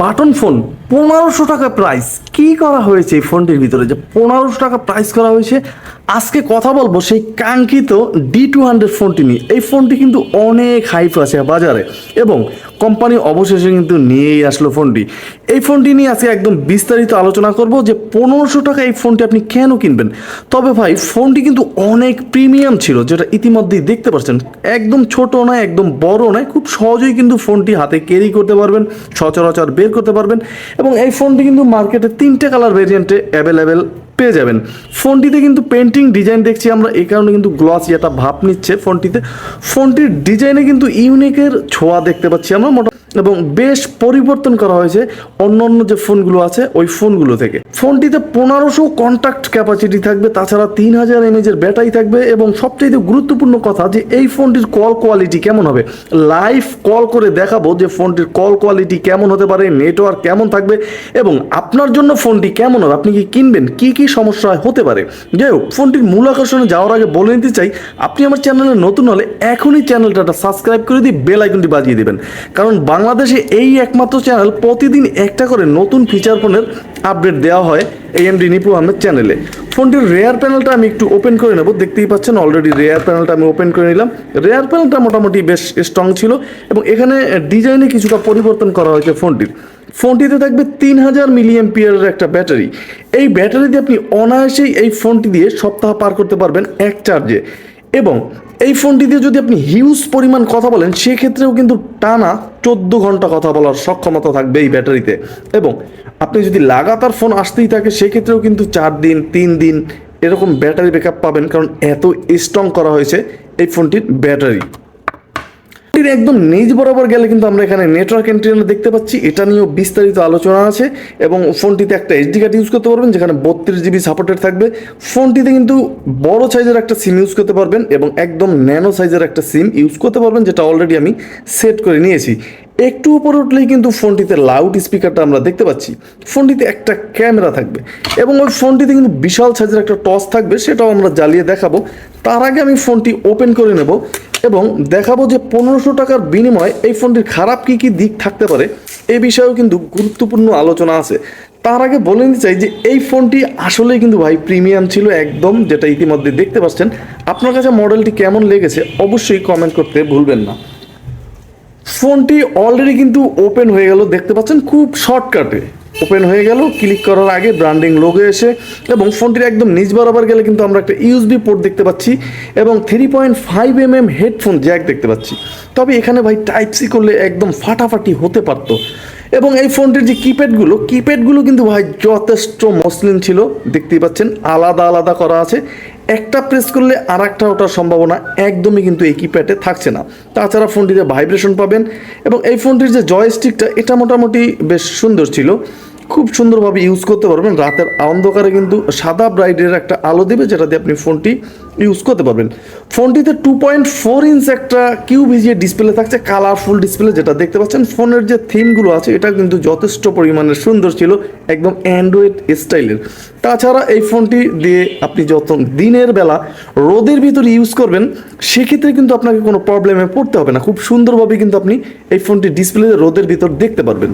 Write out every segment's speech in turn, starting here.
Button phone. পনেরোশো টাকা price কি করা হয়েছে এই ফোনটির ভিতরে? যে পনেরোশো টাকা প্রাইস করা হয়েছে। আজকে কথা বলব সেই কাঙ্ক্ষিত ডি টু হান্ড্রেড ফোনটি নিয়ে। এই ফোনটি কিন্তু অনেক হাইপ আছে বাজারে এবং কোম্পানি অবশেষে কিন্তু নিয়েই আসলো ফোনটি এই ফোনটি নিয়ে আজকে একদম বিস্তারিত আলোচনা করব যে পনেরোশো টাকা এই ফোনটি আপনি কেন কিনবেন। তবে ভাই ফোনটি কিন্তু অনেক প্রিমিয়াম ছিল, যেটা ইতিমধ্যেই দেখতে পাচ্ছেন। একদম ছোট নয়, একদম বড় নয়, খুব সহজেই কিন্তু ফোনটি হাতে ক্যারি করতে পারবেন, সচরাচর বের করতে পারবেন এবং এই ফোনটি কিন্তু মার্কেটে তিনটে কালার ভেরিয়েন্টে অ্যাভেলেবেল পেয়ে যাবেন। ফোনটিতে কিন্তু পেন্টিং ডিজাইন দেখছি আমরা, এই কারণে কিন্তু গ্লস একটা ভাব নিচ্ছে ফোনটিতে। ফোনটির ডিজাইনে কিন্তু ইউনিকের ছোঁয়া দেখতে পাচ্ছি আমরা, মোটা এবং বেশ পরিবর্তন করা হয়েছে অন্য অন্য যে ফোনগুলো আছে, ওই ফোনগুলো থেকে। ফোনটিতে পনেরোশো কন্ট্যাক্ট ক্যাপাসিটি থাকবে, তাছাড়া তিন হাজার এমএজের ব্যাটারি থাকবে এবং সবচেয়ে গুরুত্বপূর্ণ কথা যে এই ফোনটির কল কোয়ালিটি কেমন হবে। লাইভ কল করে দেখাবো যে ফোনটির কল কোয়ালিটি কেমন হতে পারে নেটওয়ার্ক কেমন থাকবে এবং আপনার জন্য ফোনটি কেমন হবে, আপনি কি কিনবেন, কি কি সমস্যা হতে পারে। যাই হোক, ফোনটির মূল আকর্ষণে যাওয়ার আগে বলে নিতে চাই, আপনি আমার চ্যানেলে নতুন হলে এখনই চ্যানেলটা সাবস্ক্রাইব করে দিয়ে বেল আইকনটি বাজিয়ে দেবেন। কারণ বাংলাদেশে এই একমাত্র চ্যানেল প্রতিদিন একটা করে নতুন ফিচার ফোনের আপডেট দেওয়া হয় এএমডি নিপু আহমেদ চ্যানেলে ফোনটির রেয়ার প্যানেলটা আমি একটু ওপেন করে নেব, দেখতেই পাচ্ছেন অলরেডি রেয়ার প্যানেলটা আমি ওপেন করে নিলাম। রেয়ার প্যানেলটা মোটামুটি বেশ স্ট্রং ছিল এবং এখানে ডিজাইনে কিছুটা পরিবর্তন করা হয়েছে ফোনটির ফোনটিতে থাকবে তিন হাজার মিলিয়ন পিয়ারের একটা ব্যাটারি এই ব্যাটারি দিয়ে আপনি অনায়াসেই এই ফোনটি দিয়ে সপ্তাহ পার করতে পারবেন এক চার্জে এবং এই ফোনটি দিয়ে যদি আপনি হিউজ পরিমাণ কথা বলেন, সেক্ষেত্রেও কিন্তু টানা চোদ্দ ঘণ্টা কথা বলার সক্ষমতা থাকবে এই ব্যাটারিতে। এবং আপনি যদি লাগাতার ফোন আসতেই থাকে, সেক্ষেত্রেও কিন্তু চার দিন, তিন দিন এরকম ব্যাটারি ব্যাকআপ পাবেন, কারণ এত স্ট্রং করা হয়েছে এই ফোনটির ব্যাটারি। ফোনটির একদম নিজ বরাবর গেলে কিন্তু আমরা এখানে নেটওয়ার্ক এন্ট্রিনা দেখতে পাচ্ছি। এটা নিয়েও বিস্তারিত আলোচনা আছে এবং ফোনটিতে একটা এইচডি কার্ড ইউজ করতে পারবেন, যেখানে বত্রিশ জিবি সাপোর্টেড থাকবে। ফোনটিতে কিন্তু বড় সাইজের একটা সিম ইউজ করতে পারবেন এবং একদম ন্যানো সাইজের একটা সিম ইউজ করতে পারবেন, যেটা অলরেডি আমি সেট করে নিয়েছি। একটু উপরে উঠলেই কিন্তু ফোনটিতে লাউড স্পিকারটা আমরা দেখতে পাচ্ছি। ফোনটিতে একটা ক্যামেরা থাকবে এবং ওই ফোনটিতে কিন্তু বিশাল সাইজের একটা টস থাকবে, সেটাও আমরা জ্বালিয়ে দেখাবো। তার আগে আমি ফোনটি ওপেন করে নেব এবং দেখাবো যে পনেরোশো টাকার বিনিময়ে এই ফোনটির খারাপ কী কী দিক থাকতে পারে এই বিষয়েও কিন্তু গুরুত্বপূর্ণ আলোচনা আছে। তার আগে বলে নিতে চাই যে এই ফোনটি আসলেই কিন্তু ভাই প্রিমিয়াম ছিল একদম, যেটা ইতিমধ্যে দেখতে পাচ্ছেন। আপনার কাছে মডেলটি কেমন লেগেছে অবশ্যই কমেন্ট করতে ভুলবেন না। ফোনটি অলরেডি কিন্তু ওপেন হয়ে গেল। দেখতে পাচ্ছেন খুব শর্টকাটে ওপেন হয়ে গেল ক্লিক করার আগে ব্র্যান্ডিং লোগো এসে এবং ফোনটির একদম নিচ বরাবর গেলে কিন্তু আমরা একটা ইউএসবি পোর্ট দেখতে পাচ্ছি এবং three point five M M headphone jack দেখতে পাচ্ছি। তবে এখানে ভাই টাইপ সি করলে একদম ফাটাফাটি হতে পারতো। এবং এই ফোনটির যে কিপ্যাডগুলো কিপ্যাডগুলো কিন্তু ভাই যথেষ্ট মসলিন ছিল। দেখতেই পাচ্ছেন, আলাদা আলাদা করা আছে। একটা প্রেস করলে আর একটা ওঠার সম্ভাবনা একদমই কিন্তু এই কিপ্যাডে থাকছে না। তাছাড়া ফোনটিতে ভাইব্রেশন পাবেন এবং এই ফোনটির যে জয়স্টিকটা এটা মোটামুটি বেশ সুন্দর ছিল। খুব সুন্দরভাবে ইউজ করতে পারবেন। রাতের অন্ধকারে কিন্তু সাদা ব্রাইডের একটা আলো দেবে, যেটা দিয়ে আপনি ফোনটি ইউজ করতে পারবেন। ফোনটিতে টু পয়েন্ট ফোর ইঞ্চ একটা কিউ ভিজিএ ডিসপ্লে থাকছে কালারফুল ডিসপ্লে যেটা দেখতে পাচ্ছেন, ফোনের যে থিমগুলো আছে এটা কিন্তু যথেষ্ট পরিমাণে সুন্দর ছিল, একদম অ্যান্ড্রয়েড স্টাইলের তাছাড়া এই ফোনটি দিয়ে আপনি যত দিনের বেলা রোদের ভিতরে ইউজ করবেন, সেক্ষেত্রে কিন্তু আপনাকে কোনো প্রবলেমে পড়তে হবে না। খুব সুন্দরভাবে কিন্তু আপনি এই ফোনটি ডিসপ্লে রোদের ভিতর দেখতে পারবেন।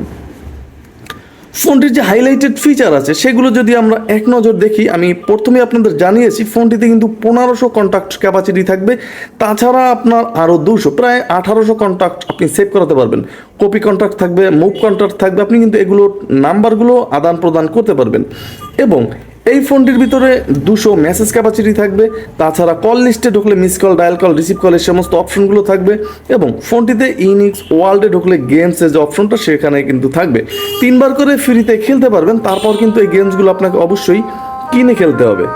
ফোনটির যে হাইলাইটেড ফিচার আছে, সেগুলো যদি আমরা এক নজর দেখি, আমি প্রথমে আপনাদের জানিয়েছি, ফোনটিতে কিন্তু পনেরোশো কন্ট্যাক্ট ক্যাপাসিটি থাকবে। তাছাড়া আপনার আরও দুশো, প্রায় আঠারোশো কন্ট্যাক্ট আপনি সেভ করাতে পারবেন। কপি কন্ট্যাক্ট থাকবে মুভ কন্ট্যাক্ট থাকবে, আপনি কিন্তু এগুলোর নাম্বারগুলো আদান প্রদান করতে পারবেন। এবং এই ফোনটির ভিতরে দুশো মেসেজ ক্যাপাসিটি থাকবে। তাছাড়া কল লিস্টে ঢুকলে miss call dial call receive কলের সমস্ত অপশনগুলো থাকবে এবং ফোনটিতে ইউনিক্স ওয়ার্ল্ডে ঢুকলে গেমসের যে অপশনটা সেখানে কিন্তু থাকবে। তিনবার করে ফ্রিতে খেলতে পারবেন, তারপর কিন্তু এই গেমসগুলো আপনাকে অবশ্যই কিনে খেলতে হবে।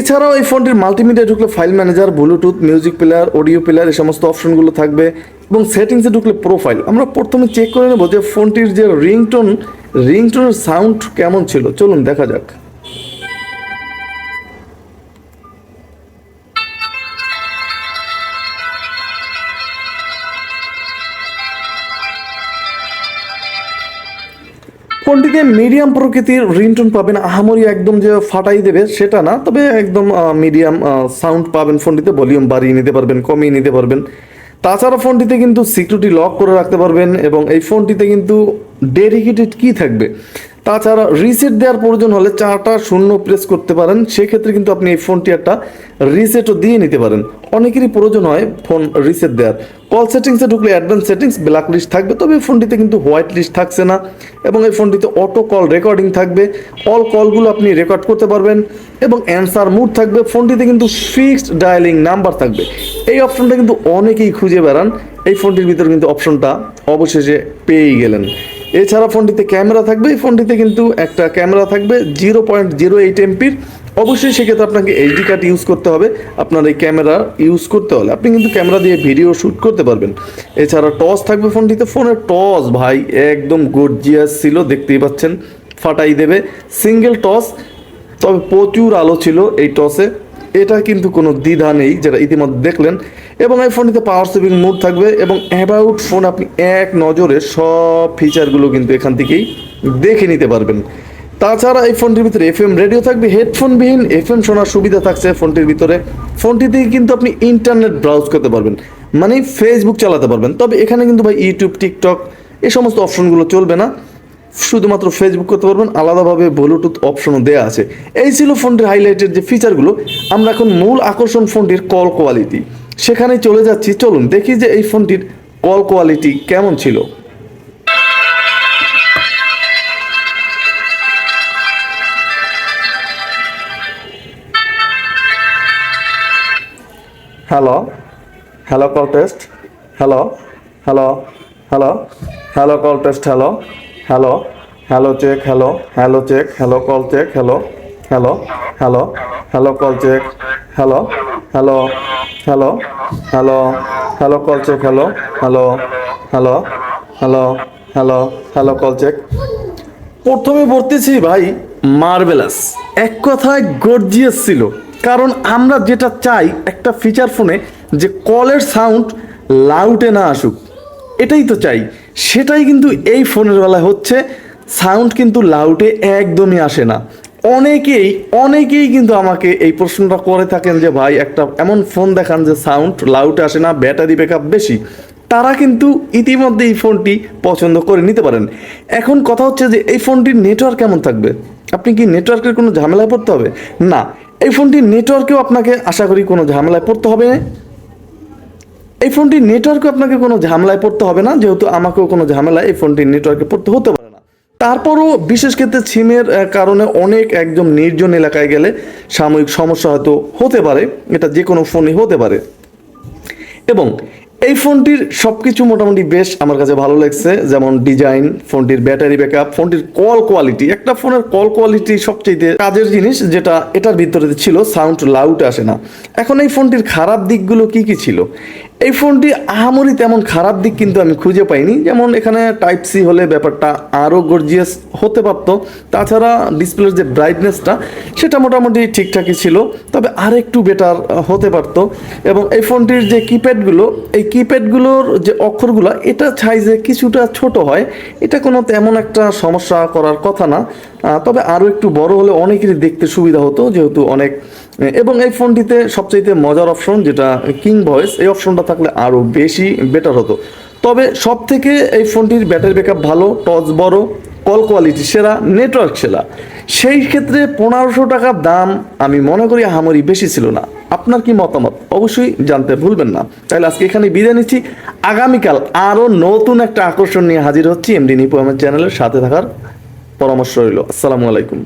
এছাড়াও এই ফোনটির মাল্টিমিডিয়া ঢুকলে file manager Bluetooth music player audio player এই সমস্ত অপশনগুলো থাকবে এবং সেটিংসে ঢুকলে প্রোফাইল আমরা প্রথমে চেক করে নেব যে ফোনটির যে রিংটোন রিংটোনের সাউন্ড কেমন ছিল? চলুন, দেখা যাক। ফোনটিতে মিডিয়াম প্রকৃতির রিংটোন পাবেন? আহামরি একদম যে ফাটাই দেবে, সেটা না। তবে একদম মিডিয়াম সাউন্ড পাবেন ফোনটিতে, ভলিউম বাড়িয়ে নিতে পারবেন, কমিয়ে নিতে পারবেন। তাছাড়া ফোনটিতে কিন্তু সিকিউরিটি লক করে রাখতে পারবেন এবং এই ফোনটিতে কিন্তু ডেডিকেটেড কি থাকবে। তাছাড়া রিসেট দেওয়ার প্রয়োজন হলে চারটা শূন্য প্রেস করতে পারেন, সেক্ষেত্রে কিন্তু আপনি এই ফোনটি একটা রিসেটও দিয়ে নিতে পারেন। অনেকেরই প্রয়োজন হয় ফোন রিসেট দেওয়ার। কল সেটিংসে ঢুকলে অ্যাডভান্স সেটিংস ব্ল্যাক লিস্ট থাকবে, তবে এই ফোনটিতে কিন্তু হোয়াইট লিস্ট থাকছে না এবং এই ফোনটিতে অটো কল রেকর্ডিং থাকবে। অল কলগুলো আপনি রেকর্ড করতে পারবেন এবং অ্যান্সার মুড থাকবে। ফোনটিতে কিন্তু ফিক্সড ডায়ালিং নাম্বার থাকবে। এই অপশনটা কিন্তু অনেকেই খুঁজে বেড়ান। এই ফোনটির ভিতরে কিন্তু অপশনটা অবশেষে পেয়েই গেলেন। এছাড়া ফোনটিতে ক্যামেরা থাকবে। এই ফোনটিতে কিন্তু একটা ক্যামেরা থাকবে, জিরো পয়েন্ট জিরো এইট এমপির। অবশ্যই সেক্ষেত্রে আপনাকে এইচডি কার্ড ইউজ করতে হবে। আপনার এই ক্যামেরা ইউজ করতে হলে আপনি কিন্তু ক্যামেরা দিয়ে ভিডিও শ্যুট করতে পারবেন। এছাড়া টস থাকবে ফোনটিতে। ফোনের টস ভাই, একদম গর্জিয়াস ছিল, দেখতেই পাচ্ছেন, ফাটাই দেবে। সিঙ্গেল টস, তবে প্রচুর আলো ছিল এই টসে। এটা কিন্তু কোনো দ্বিধা নেই যেটা ইতিমধ্যে দেখলেন। এবং এই ফোনটিতে পাওয়ার সেভিং মোড থাকবে এবং অ্যাবাউট ফোন আপনি এক নজরে সব ফিচারগুলো কিন্তু এখান থেকেই দেখে নিতে পারবেন। তাছাড়া এই ফোনটির ভিতরে এফএম রেডিও থাকবে হেডফোনবিহীন এফ এম শোনার সুবিধা থাকছে ফোনটির ভিতরে। ফোনটি থেকে কিন্তু আপনি ইন্টারনেট ব্রাউজ করতে পারবেন মানে ফেসবুক চালাতে পারবেন। তবে এখানে কিন্তু ভাই ইউটিউব টিকটক এই সমস্ত অপশনগুলো চলবে না। শুধুমাত্র ফেসবুক করতে পারবেন, আলাদাভাবে ব্লুটুথ অপশনও দেওয়া আছে। এই ছিল ফোনটির হাইলাইটের যে ফিচারগুলো আমরা এখন মূল আকর্ষণ ফোনটির কল কোয়ালিটি সেখানে চলে যাচ্ছি। চলুন দেখি যে এই ফোনটির কল কোয়ালিটি কেমন ছিল। Hello hello call test hello hello hello hello call test hello hello hello check hello hello check hello call check hello hello hello hello call check hello hello hello hello hello call check hello hello hello hello hello hello call check প্রথমে বলতেছি ভাই marvellous এক কথায় gorgeous ছিল। কারণ আমরা যেটা চাই একটা ফিচার ফোনে যে কলের সাউন্ড লাউটে না আসুক। এটাই তো চাই। সেটাই কিন্তু এই ফোনের বেলায় হচ্ছে। সাউন্ড কিন্তু লাউটে একদমই আসে না। অনেকেই অনেকেই কিন্তু আমাকে এই প্রশ্নটা করে থাকেন যে, ভাই, একটা এমন ফোন দেখান যে সাউন্ড লাউটে আসে না, ব্যাটারি ব্যাকআপ বেশি। তারা কিন্তু ইতিমধ্যে এই ফোনটি পছন্দ করে নিতে পারেন। এখন কথা হচ্ছে যে, এই ফোনটির নেটওয়ার্ক কেমন থাকবে? আপনি কি নেটওয়ার্কের কোনো ঝামেলায় পড়তে হবে? না, এই ফোনটির নেটওয়ার্কেও আপনাকে আশা করি কোনো ঝামেলায় পড়তে হবে না। এই ফোনটির নেটওয়ার্কে আপনাকে কোনো ঝামেলায় পড়তে হবে না, যেহেতু আমাকেও কোনো ঝামেলায় এই ফোনটির নেটওয়ার্কে পড়তে হতে পারে না। তারপরও বিশেষ ক্ষেত্রে সিমের কারণে অনেক একদম নির্জন এলাকায় গেলে সাময়িক সমস্যা হয়তো হতে পারে, এটা যে কোনো ফোনই হতে পারে। এবং এই ফোনটির সব কিছু মোটামুটি বেশ আমার কাছে ভালো লাগছে, যেমন ডিজাইন, ফোনটির ব্যাটারি ব্যাকআপ, ফোনটির কল কোয়ালিটি একটা ফোনের কল কোয়ালিটি সবচেয়ে কাজের জিনিস, যেটা এটার ভিতরে ছিল সাউন্ড লাউড আসে না। এখন এই ফোনটির খারাপ দিকগুলো কি কি ছিল? এই ফোনটি আহামরি তেমন খারাপ দিক কিন্তু আমি খুঁজে পাইনি। যেমন এখানে টাইপ সি হলে ব্যাপারটা আরও গর্জিয়াস হতে পারতো। তাছাড়া ডিসপ্লের যে ব্রাইটনেসটা সেটা মোটামুটি ঠিকঠাকই ছিল, তবে আর একটু বেটার হতে পারতো। এবং এই ফোনটির যে কিপ্যাডগুলো এই কিপ্যাডগুলোর যে অক্ষরগুলো, এটা সাইজে কিছুটা ছোট হয়। এটা কোনো তেমন একটা সমস্যা করার কথা না। তবে আরও একটু বড় হলে অনেকেরই দেখতে সুবিধা হতো, যেহেতু অনেক এবং এই ফোনটিতে সবচাইতে মজার অপশন যেটা কিং ভয়েস এই অপশনটা থাকলে আরও বেশি বেটার হতো। তবে সব থেকে এই ফোনটির ব্যাটারি ব্যাকআপ ভালো টচ বড়, কল কোয়ালিটি সেরা নেটওয়ার্ক সেরা। সেই ক্ষেত্রে পনেরোশো টাকার দাম আমি মনে করি হামারি বেশি ছিল না। আপনার কি মতামত? অবশ্যই জানতে ভুলবেন না। তাহলে আজকে এখানে বিদায় নিচ্ছি। আগামীকাল আরও নতুন একটা আকর্ষণ নিয়ে হাজির হচ্ছি। এমডি নিপু আমার চ্যানেলের সাথে থাকার পরামর্শ রইল। আসসালামু আলাইকুম।